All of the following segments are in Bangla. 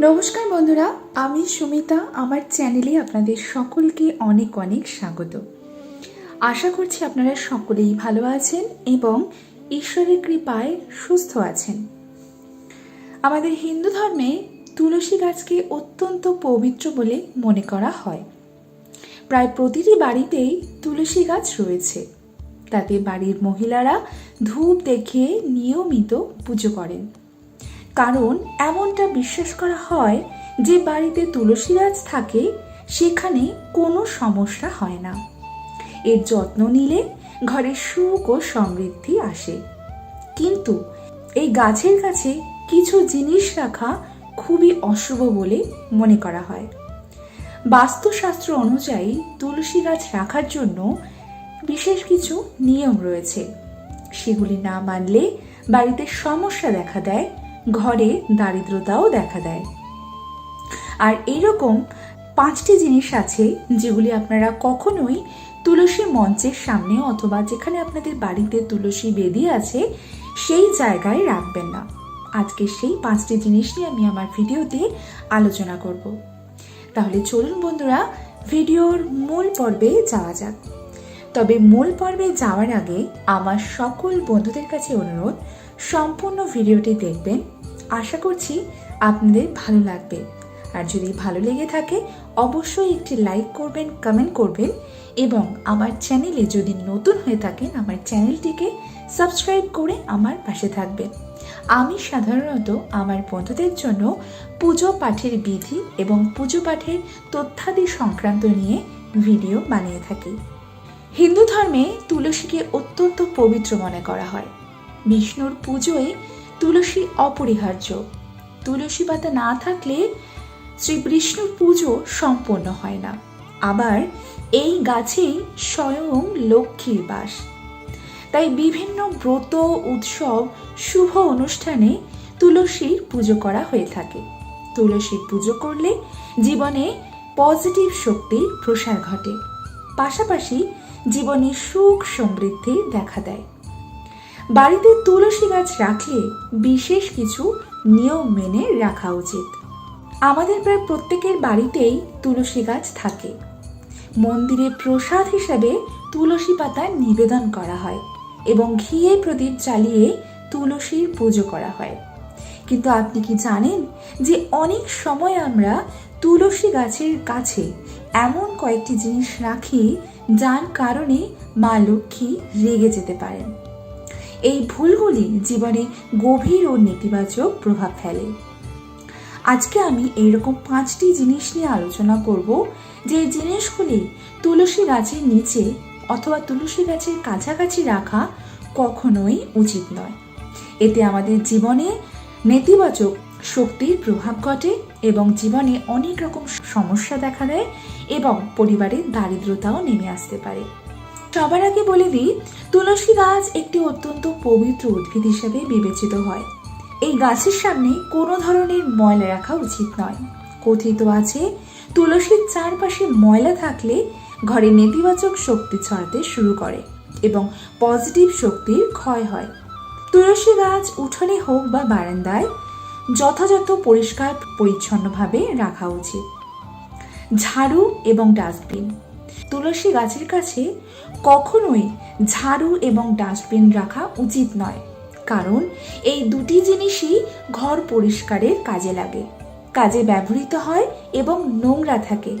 নমস্কার বন্ধুরা, আমি সুমিতা। আমার চ্যানেলে আপনাদের সকলকে অনেক অনেক স্বাগত। আশা করছি আপনারা সকলেই ভালো আছেন এবং ঈশ্বরের কৃপায় সুস্থ আছেন। আমাদের হিন্দু ধর্মে তুলসী গাছকে অত্যন্ত পবিত্র বলে মনে করা হয়। প্রায় প্রতিটি বাড়িতেই তুলসী গাছ রয়েছে। তাতে বাড়ির মহিলারা ধূপ দেখে নিয়মিত পুজো করেন। কারণ এমনটা বিশ্বাস করা হয় যে বাড়িতে তুলসী গাছ থাকে, সেখানে কোনো সমস্যা হয় না। এর যত্ন নিলে ঘরে সুখ ও সমৃদ্ধি আসে। কিন্তু এই গাছের কাছে কিছু জিনিস রাখা খুবই অশুভ বলে মনে করা হয়। বাস্তুশাস্ত্র অনুযায়ী তুলসী গাছ রাখার জন্য বিশেষ কিছু নিয়ম রয়েছে। সেগুলি না মানলে বাড়িতে সমস্যা দেখা দেয় ঘরে দারিদ্রতাও দেখা দেয়। আর এইরকম পাঁচটি জিনিস আছে যেগুলি আপনারা কখনোই তুলসী মঞ্চের সামনে অথবা যেখানে আপনাদের বাড়িতে তুলসী বেদি আছে, সেই জায়গায় রাখবেন না। আজকে সেই পাঁচটি জিনিস নিয়ে আমি আমার ভিডিওতে আলোচনা করব। তাহলে চলুন বন্ধুরা, ভিডিওর মূল পর্বে যাওয়া যাক। তবে মূল পর্বে যাওয়ার আগে আমার সকল বন্ধুদের কাছে অনুরোধ সম্পূর্ণ ভিডিওটি দেখবেন। আশা করছি আপনাদের ভালো লাগবে। আর যদি ভালো লেগে থাকে, অবশ্যই একটি লাইক করবেন, কমেন্ট করবেন এবং আমার চ্যানেলে যদি নতুন হয়ে থাকেন, আমার চ্যানেলটিকে সাবস্ক্রাইব করে আমার পাশে থাকবেন। আমি সাধারণত আমার বন্ধুদের জন্য পুজো পাঠের বিধি এবং পুজো পাঠের তথ্যাদি সংক্রান্ত নিয়ে ভিডিও বানিয়ে থাকি। হিন্দু ধর্মে তুলসীকে অত্যন্ত পবিত্র মনে করা হয়। বিষ্ণুর পুজোয় তুলসী অপরিহার্য। তুলসী পাতা না থাকলে শ্রী বিষ্ণুর পুজো সম্পন্ন হয় না। আবার এই গাছেই স্বয়ং লক্ষ্মীর বাস। তাই বিভিন্ন ব্রত, উৎসব, শুভ অনুষ্ঠানে তুলসীর পুজো করা হয়ে থাকে। তুলসীর পুজো করলে জীবনে পজিটিভ শক্তির প্রসার ঘটে। পাশাপাশি জীবনে সুখ সমৃদ্ধি দেখা দেয়। বাড়িতে তুলসী গাছ রাখলে বিশেষ কিছু নিয়ম মেনে রাখা উচিত। আমাদের প্রায় প্রত্যেকের বাড়িতেই তুলসী গাছ থাকে। মন্দিরে প্রসাদ হিসেবে তুলসী পাতা নিবেদন করা হয় এবং ঘিয়ে প্রদীপ জ্বালিয়ে তুলসীর পুজো করা হয়। কিন্তু আপনি কি জানেন যে অনেক সময় আমরা তুলসী গাছের কাছে এমন কয়েকটি জিনিস রাখি যার কারণে মা লক্ষ্মী রেগে যেতে পারেন? এই ভুলগুলি জীবনে গভীর ও নেতিবাচক প্রভাব ফেলে। আজকে আমি এইরকম পাঁচটি জিনিস নিয়ে আলোচনা করব যে জিনিসগুলি তুলসী গাছের নিচে অথবা তুলসী গাছের কাছাকাছি রাখা কখনোই উচিত নয়। এতে আমাদের জীবনে নেতিবাচক শক্তির প্রভাব ঘটে এবং জীবনে অনেক রকম সমস্যা দেখা দেয় এবং পরিবারের দারিদ্রতাও নেমে আসতে পারে। সবার আগে বলে দিই, তুলসী গাছ একটি অত্যন্ত পবিত্র উদ্ভিদ হিসেবে বিবেচিত হয়। এই গাছের সামনে কোনো ধরনের ময়লা রাখা উচিত নয়। কথিত আছে, তুলসীর চারপাশে ময়লা থাকলে ঘরে নেতিবাচক শক্তি ছড়াতে শুরু করে এবং পজিটিভ শক্তির ক্ষয় হয়। তুলসী গাছ উঠোনে হোক বা বারান্দায় যথাযথ পরিষ্কার, পরিচ্ছন্নভাবে রাখা উচিত। ঝাড়ু এবং ডাস্টবিন। তুলসী গাছের কাছে কখনোই ঝাড়ু এবং ডাস্টবিন রাখা উচিত নয়। কারণ এই দুটি জিনিসই ঘর পরিষ্কারের কাজে লাগে। কাজে ব্যবহৃত হয় এবং নোংরা থাকে।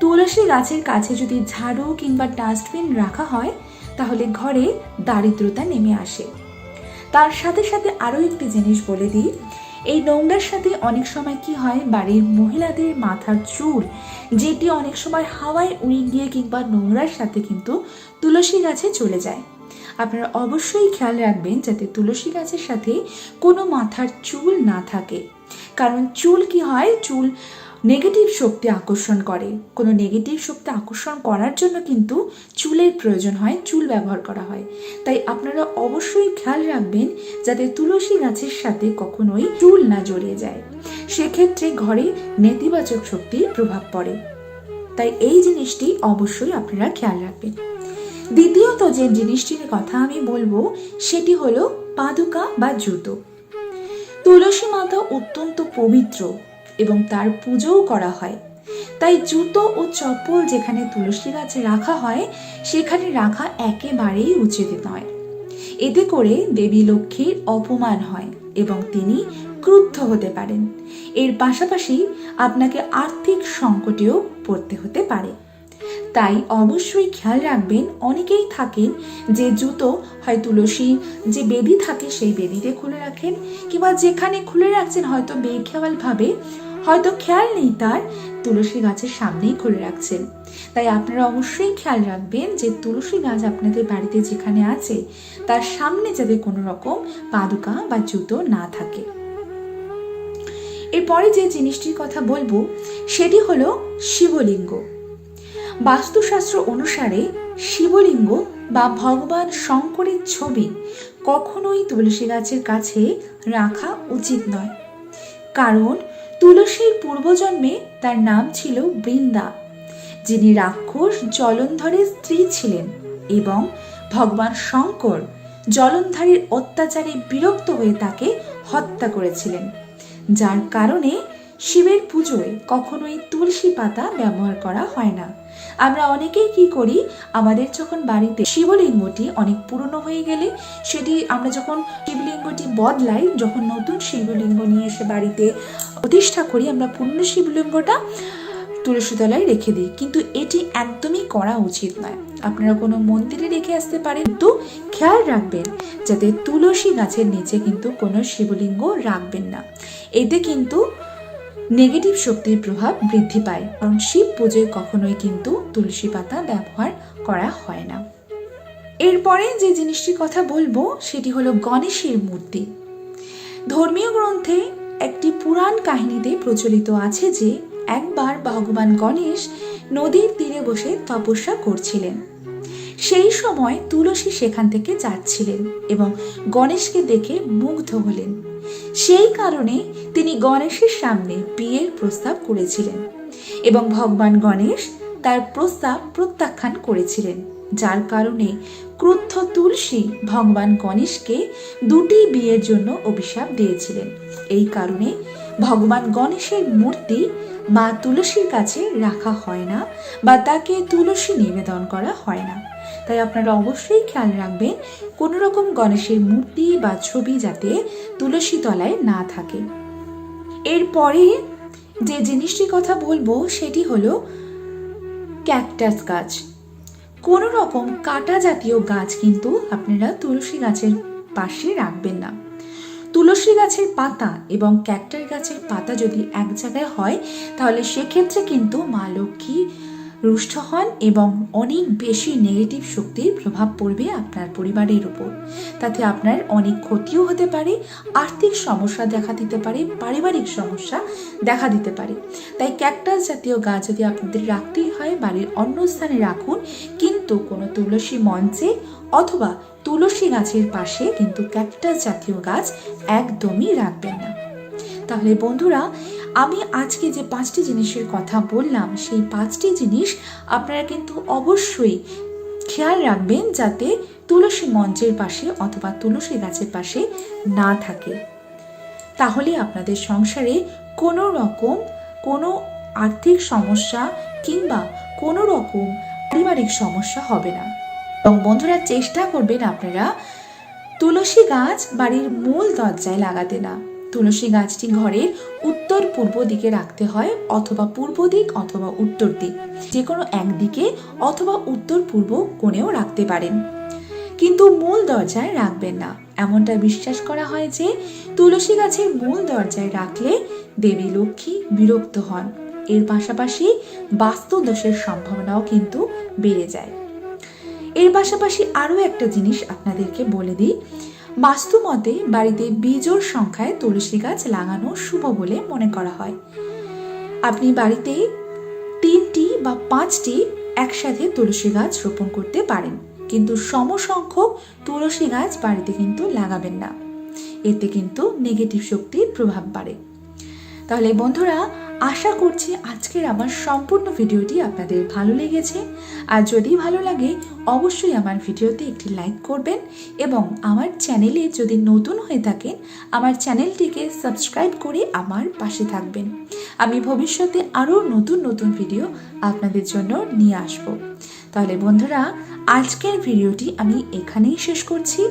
তুলসী গাছের কাছে যদি ঝাড়ু কিংবা ডাস্টবিন রাখা হয়, তাহলে ঘরে দারিদ্রতা নেমে আসে। তার সাথে সাথে আরও একটি জিনিস বলে দিই এই নোংরার সাথে অনেক সময় কি হয়? বাড়ির মহিলাদের মাথার চুল, যেটি অনেক সময় হাওয়ায় উড়ে গিয়ে কিংবা নোংরার সাথে কিন্তু তুলসী গাছে চলে যায়। আপনারা অবশ্যই খেয়াল রাখবেন যাতে তুলসী গাছের সাথে কোনো মাথার চুল না থাকে। কারণ চুল কি হয়? চুল নেগেটিভ শক্তি আকর্ষণ করে। কোনো নেগেটিভ শক্তি আকর্ষণ করার জন্য কিন্তু চুলের প্রয়োজন হয়, চুল ব্যবহার করা হয়। তাই আপনারা অবশ্যই খেয়াল রাখবেন যাতে তুলসী গাছের সাথে কখনোই চুল না জড়িয়ে যায়। সেক্ষেত্রে ঘরে নেতিবাচক শক্তির প্রভাব পড়ে। তাই এই জিনিসটি অবশ্যই আপনারা খেয়াল রাখবেন। দ্বিতীয়ত যে জিনিসটির কথা আমি বলব, সেটি হলো পাদুকা বা জুতো। তুলসী মাতা অত্যন্ত পবিত্র। এবং তার পুজোও করা হয়। তাই জুতো ও চপ্পল যেখানে তুলসী গাছে রাখা হয়, সেখানে রাখা একেবারেই উচিত নয়। এতে করে দেবী লক্ষ্মীর অপমান হয় এবং তিনি ক্রুদ্ধ হতে পারেন। এর পাশাপাশি আপনাকে আর্থিক সংকটেও পড়তে হতে পারে। তাই অবশ্যই খেয়াল রাখবেন, অনেকেই থাকেন যে জুতো, হয় তুলসী, যে বেদি থাকে সেই বেদিতে খুলে রাখেন কিংবা যেখানে খুলে রাখছেন হয়তো বেখেয়ালভাবে, হয়তো খেয়াল নেই তার, তুলসী গাছের সামনেই খুলে রাখছেন। তাই আপনারা অবশ্যই খেয়াল রাখবেন যে তুলসী গাছ আপনাদের বাড়িতে যেখানে আছে, তার সামনে যাতে কোনো রকম পাদুকা বা জুতো না থাকে। এরপরে যে জিনিসটির কথা বলব, সেটি হলো শিবলিঙ্গ। বাস্তুশাস্ত্র অনুসারে শিবলিঙ্গ বা ভগবান শঙ্করের ছবি কখনোই তুলসী গাছের কাছে রাখা উচিত নয়। কারণ তুলসীর পূর্বজন্মে তার নাম ছিল বৃন্দা, যিনি রাক্ষস জলন্ধরের স্ত্রী ছিলেন এবং ভগবান শঙ্কর জলন্ধরের অত্যাচারে বিরক্ত হয়ে তাকে হত্যা করেছিলেন, যার কারণে শিবের পুজোয় কখনোই তুলসী পাতা ব্যবহার করা হয় না। আমরা অনেকেই কি করি, আমাদের যখন বাড়িতে শিবলিঙ্গটি অনেক পুরনো হয়ে গেলে, সেটি আমরা যখন শিবলিঙ্গটি বদলাই, যখন নতুন শিবলিঙ্গ নিয়ে এসে বাড়িতে প্রতিষ্ঠা করি, আমরা পুরনো শিবলিঙ্গটা তুলসী তলায় রেখে দিই। কিন্তু এটি একদমই করা উচিত নয়। আপনারা কোনো মন্দিরে রেখে আসতে পারেন, কিন্তু খেয়াল রাখবেন যাতে তুলসী গাছের নিচে কিন্তু কোনো শিবলিঙ্গ রাখবেন না। এতে কিন্তু নেগেটিভ শক্তির প্রভাব বৃদ্ধি পায়, কারণ শিব পুজোয় কখনোই কিন্তু তুলসী পাতা ব্যবহার করা হয় না। এরপরে যে জিনিসটির কথা বলব, সেটি হলো গণেশের মূর্তি। ধর্মীয় গ্রন্থে একটি পুরাণ কাহিনীতে প্রচলিত আছে যে, একবার ভগবান গণেশ নদীর তীরে বসে তপস্যা করছিলেন। সেই সময় তুলসী সেখান থেকে যাচ্ছিলেন এবং গণেশকে দেখে মুগ্ধ হলেন। সেই কারণে তিনি গণেশের সামনে বিয়ের প্রস্তাব করেছিলেন এবং ভগবান গণেশ তার প্রস্তাব প্রত্যাখ্যান করেছিলেন, যার কারণে ক্রুদ্ধ তুলসী ভগবান গণেশকে দুটি বিয়ের জন্য অভিশাপ দিয়েছিলেন। এই কারণে ভগবান গণেশের মূর্তি মা তুলসীর কাছে রাখা হয় না বা তাকে তুলসী নিবেদন করা হয় না। তাই আপনারা অবশ্যই খেয়াল রাখবেন কোনো রকম গণেশের মূর্তি বা ছবি যাতে তুলসী তলায় না থাকে। এরপরে যে জিনিসটির কথা বলব সেটি হলো ক্যাকটাস গাছ। কোনো রকম কাটা জাতীয় গাছ কিন্তু আপনারা তুলসী গাছের পাশে রাখবেন না। তুলসী গাছের পাতা এবং ক্যাকটাস গাছের পাতা যদি এক জায়গায় হয়, তাহলে সেক্ষেত্রে কিন্তু মা লক্ষ্মী রুষ্ট হন এবং অনেক বেশি নেগেটিভ শক্তির প্রভাব পড়বে আপনার পরিবারের উপর। তাতে আপনার অনেক ক্ষতিও হতে পারে, আর্থিক সমস্যা দেখা দিতে পারে, পারিবারিক সমস্যা দেখা দিতে পারে। তাই ক্যাকটাস জাতীয় গাছ যদি আপনাদের রাখতেই হয়, বাড়ির অন্য স্থানে রাখুন, কিন্তু কোনো তুলসী মঞ্চে অথবা তুলসী গাছের পাশে কিন্তু ক্যাকটাস জাতীয় গাছ একদমই রাখবেন না। তাহলে বন্ধুরা আমি আজকে যে পাঁচটি জিনিসের কথা বললাম, সেই পাঁচটি জিনিস আপনারা কিন্তু অবশ্যই খেয়াল রাখবেন যাতে তুলসী মঞ্চের পাশে অথবা তুলসী গাছের পাশে না থাকে। তাহলে আপনাদের সংসারে কোনো রকম কোনো আর্থিক সমস্যা কিংবা কোনো রকম পারিবারিক সমস্যা হবে না। এবং বন্ধুরা, চেষ্টা করবেন আপনারা তুলসী গাছ বাড়ির মূল দরজায় লাগাতে না। তুলসী গাছটি ঘরের উত্তর পূর্ব দিকে রাখতে হয় অথবা পূর্ব দিক অথবা উত্তর দিক। যে কোনো একদিকে অথবা উত্তর পূর্ব কোণেও রাখতে পারেন। কিন্তু মূল দরজায় রাখবেন না। এমনটা বিশ্বাস করা হয় যে তুলসী গাছের মূল দরজায় রাখলে দেবী লক্ষ্মী বিরক্ত হন। এর পাশাপাশি বাস্তু দোষের সম্ভাবনাও কিন্তু বেড়ে যায়। এর পাশাপাশি আরও একটা জিনিস আপনাদেরকে বলে দিই বাস্তু মতে বাড়িতে বীজোর সংখ্যায় তুলসী গাছ লাগানো শুভ বলে মনে করা হয়। আপনি বাড়িতে তিনটি বা পাঁচটি একসাথে তুলসী গাছ রোপণ করতে পারেন, কিন্তু সমসংখ্যক তুলসী গাছ বাড়িতে কিন্তু লাগাবেন না। এতে কিন্তু নেগেটিভ শক্তির প্রভাব বাড়ে। তাহলে বন্ধুরা আশা করছি আজকের আমার সম্পূর্ণ ভিডিওটি আপনাদের ভালো লেগেছে। আর যদি ভালো লাগে, অবশ্যই আমার ভিডিওতে একটি লাইক করবেন এবং আমার চ্যানেলে যদি নতুন হয়ে থাকেন, আমার চ্যানেলটিকে সাবস্ক্রাইব করে আমার পাশে থাকবেন। আমি ভবিষ্যতে আরও নতুন নতুন ভিডিও আপনাদের জন্য নিয়ে আসব। তাহলে বন্ধুরা, আজকের ভিডিওটি আমি এখানেই শেষ করছি।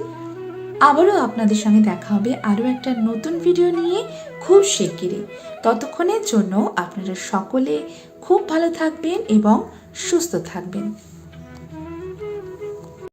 আবারও আপনাদের সঙ্গে দেখা হবে আরও একটা নতুন ভিডিও নিয়ে খুব শিগগিরই। ততক্ষণের জন্য আপনারা সকলে খুব ভালো থাকবেন এবং সুস্থ থাকবেন।